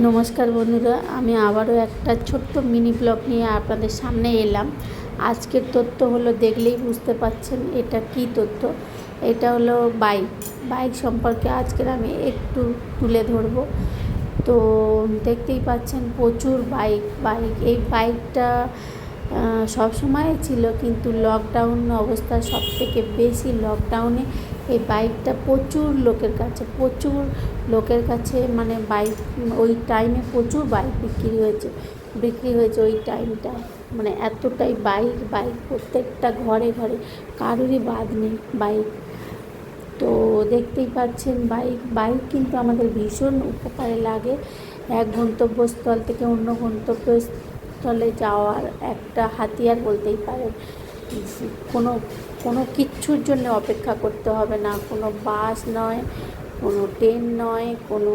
নমস্কার বন্ধুরা, আমি আবারও একটা ছোট্ট মিনি ব্লগ নিয়ে আপনাদের সামনে এলাম। আজকের তথ্য হলো, দেখলেই বুঝতে পাচ্ছেন এটা কি তথ্য। এটা হলো বাইক। বাইক সম্পর্কে আজকের আমি একটু তুলে ধরবো। তো দেখতেই পাচ্ছেন, প্রচুর বাইক। বাইক, এই বাইকটা সবসময় ছিল, কিন্তু লকডাউন অবস্থা সব থেকে বেশি লকডাউনে এই বাইকটা প্রচুর লোকের কাছে, প্রচুর লোকের কাছে মানে বাইক, ওই টাইমে প্রচুর বাইক বিক্রি হয়েছে বিক্রি হয়েছে ওই টাইমটা মানে এতটাই বাইক বাইক প্রত্যেকটা ঘরে ঘরে, কারোরই বাদ নেই বাইক। তো দেখতেই পাচ্ছেন বাইক বাইক কিন্তু আমাদের ভীষণ উপকারে লাগে। এক গন্তব্যস্থল থেকে অন্য গন্তব্যস্থলে যাওয়ার একটা হাতিয়ার বলতেই পারেন। কোনো কোনো কিচ্ছুর জন্য অপেক্ষা করতে হবে না। কোনো বাস নয়, কোনো ট্রেন নয়, কোনো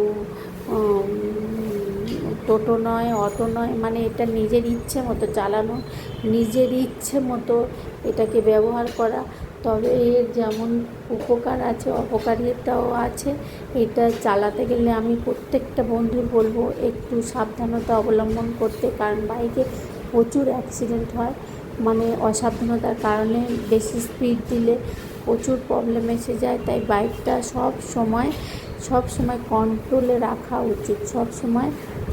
টোটো নয়, অটো নয় মানে এটা নিজের ইচ্ছে মতো চালানো, নিজের ইচ্ছে মতো এটাকে ব্যবহার করা। তবে এর যেমন উপকার আছে, অপকারিতাও আছে, এটা চালাতে গেলে আমি প্রত্যেকটা বন্ধুর বলব, একটু সাবধানতা অবলম্বন করতে, কারণ বাইকে প্রচুর অ্যাক্সিডেন্ট হয়। মানে অসাবধানতার কারণে বেশি স্পিড দিলে প্রচুর প্রবলেম এসে যায়। তাই বাইকটা সব সময় সব সময় কন্ট্রোলে রাখা উচিত। সব সময়।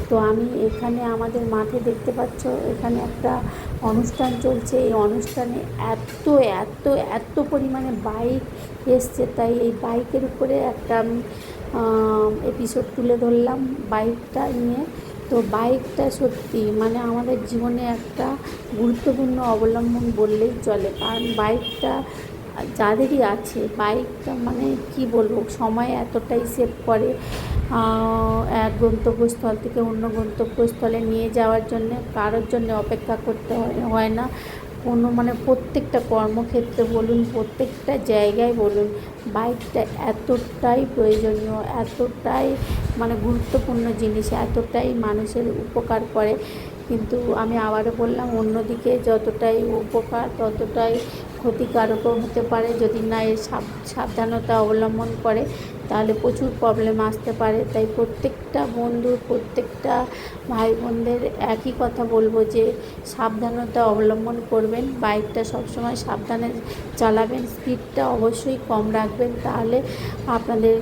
তো আমি এখানে আমাদের মাঠে দেখতে পাচ্ছ, এখানে একটা অনুষ্ঠান চলছে। এই অনুষ্ঠানে এত এত এত পরিমাণে বাইক এসছে। তাই এই বাইকের উপরে একটা এপিসোড তুলে ধরলাম। বাইকটা নিয়ে তো বাইকটা সত্যি মানে আমাদের জীবনে একটা গুরুত্বপূর্ণ অবলম্বন বললেই চলে। কারণ বাইকটা যাদেরই আছে, বাইকটা মানে কি বলব, সময় এতটাই সেভ করে এক গন্তব্যস্থল থেকে অন্য গন্তব্যস্থলে নিয়ে যাওয়ার জন্য, কারোর জন্য অপেক্ষা করতে হয় না। কোনো মানে প্রত্যেকটা কর্মক্ষেত্রে বলুন, প্রত্যেকটা জায়গায় বলুন, বাইকটা এতটাই প্রয়োজনীয়, এতটাই মানে গুরুত্বপূর্ণ জিনিস, এতটাই মানুষের উপকার করে। কিন্তু আমি আবারও বললাম, অন্যদিকে যতটাই উপকার, ততটাই ক্ষতিকারকও হতে পারে, যদি না এর সাবধানতা অবলম্বন করে, তাহলে প্রচুর প্রবলেম আসতে পারে। তাই প্রত্যেকটা বন্ধু, প্রত্যেকটা ভাই বোনদের একই কথা বলব যে, সাবধানতা অবলম্বন করবেন, বাইকটা সবসময় সাবধানে চালাবেন স্পিডটা অবশ্যই কম রাখবেন, তাহলে আপনাদের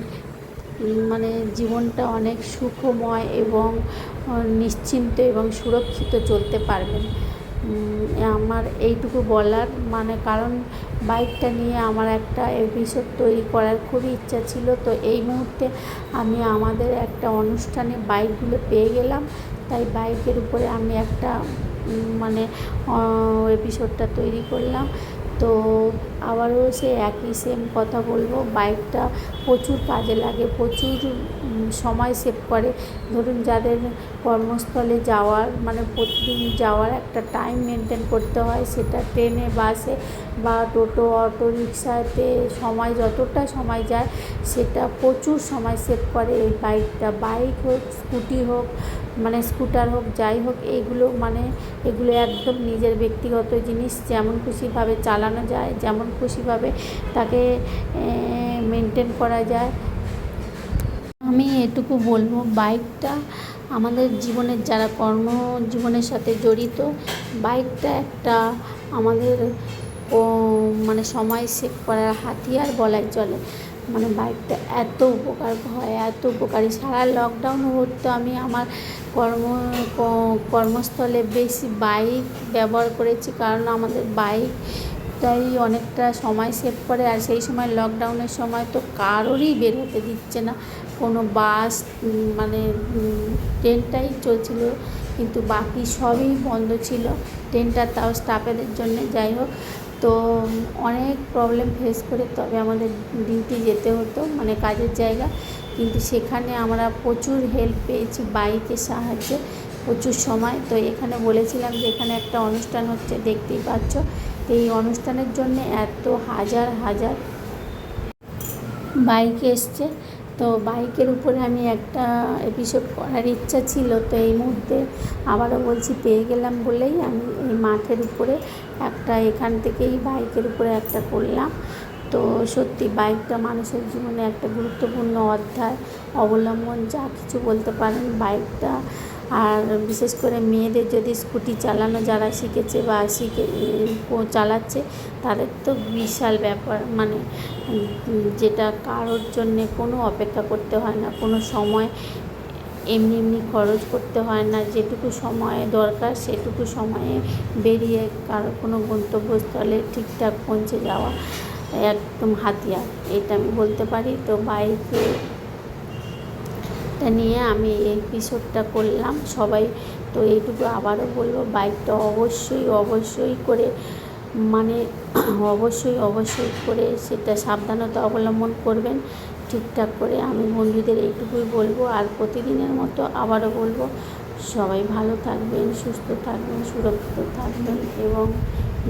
মানে জীবনটা অনেক সুখময় এবং নিশ্চিন্ত এবং সুরক্ষিত চলতে পারবেন। আমার এইটুকু বলার। মানে কারণ বাইকটা নিয়ে আমার একটা এপিসোড তৈরি করার খুবই ইচ্ছা ছিল। তো এই মুহূর্তে আমি আমাদের একটা অনুষ্ঠানে বাইকগুলো পেয়ে গেলাম। তাই বাইকের উপরে আমি একটা মানে এপিসোডটা তৈরি করলাম। তো আবারও সে একই সেম কথা বলব। বাইকটা প্রচুর কাজে লাগে, প্রচুর সময় সেভ করে। ধরুন যাদের কর্মস্থলে যাওয়ার মানে প্রতিদিন যাওয়ার একটা টাইম মেনটেন করতে হয়, সেটা ট্রেনে বাসে বা টোটো অটো রিক্সাতে সময়, যতটা সময় যায়, সেটা প্রচুর সময় সেভ করে। এই বাইকটা বাইক হোক স্কুটি হোক মানে স্কুটার হোক, যাই হোক, এইগুলো মানে এগুলো একদম নিজের ব্যক্তিগত জিনিস। যেমন খুশিভাবে চালানো যায়, যেমন খুশিভাবে তাকে মেনটেন করা যায়। আমি এটুকু বলব বাইকটা আমাদের জীবনের যারা কর্মজীবনের সাথে জড়িত বাইকটা একটা আমাদের মানে সময় সেভ করার হাতিয়ার বলাই চলে। মানে বাইকটা এত উপকার হয়, এত উপকারী। সারা লকডাউন তো আমি আমার কর্ম কর্মস্থলে বেশি বাইক ব্যবহার করেছি, কারণ আমাদের বাইকটাই অনেকটা সময় সেভ করে আর সেই সময় লকডাউনের সময় তো কারোরই বের হতে দিচ্ছে না। কোনো বাস মানে ট্রেনটাই চলছিল কিন্তু বাকি সবই বন্ধ ছিল। ট্রেনটা তাও স্টাফেদের জন্য। যাই হোক, তো, অনেক প্রবলেম ফেস করে তবে আমাদের ডিউটি যেতে হতো মানে কাজের জায়গা। কিন্তু সেখানে আমরা প্রচুর হেল্প পেয়েছি বাইকের সাহায্যে, প্রচুর সময়। তো এখানে বলেছিলাম যে এখানে একটা অনুষ্ঠান হচ্ছে, দেখতেই পাচ্ছ। এই অনুষ্ঠানের জন্য এত হাজার হাজার বাইক এসছে। তো বাইকের উপরে আমি একটা এপিসোড করার ইচ্ছা ছিল, তো এই মুহূর্তে আবারও বলছি পেয়ে গেলাম বলেই আমি এই মাঠের উপরে একটা, এখান থেকেই বাইকের উপরে একটা করলাম। তো সত্যি বাইকটা মানুষের জীবনে একটা গুরুত্বপূর্ণ অধ্যায় অবলম্বন, যা কিছু বলতে পারেন বাইকটা আর বিশেষ করে মেয়েদের যদি স্কুটি চালানো যারা শিখেছে বা শিখে চালাচ্ছে, তাদের তো বিশাল ব্যাপার। মানে যেটা কারোর জন্যে কোনো অপেক্ষা করতে হয় না, কোনো সময় এমনি এমনি খরচ করতে হয় না, যেটুকু সময় দরকার সেটুকু সময়ে বেরিয়ে কারও কোনো গন্তব্যস্থলে ঠিকঠাক পৌঁছে যাওয়া একদম হাতিয়ার। এটা আমি বলতে পারি। তো বাইকে এটা নিয়ে আমি এই এপিসোডটা করলাম। সবাই তো এইটুকু আবারও বলব বাইকটা অবশ্যই অবশ্যই করে মানে অবশ্যই অবশ্যই করে সেটা সাবধানতা অবলম্বন করবেন। ঠিকঠাক করে আমি বন্ধুদের এইটুকুই বলব আর প্রতিদিনের মতো আবারও বলব, সবাই ভালো থাকবেন, সুস্থ থাকবেন, সুরক্ষিত থাকবেন এবং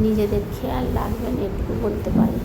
নিজেদের খেয়াল রাখবেন, এটুকু বলতে পারি।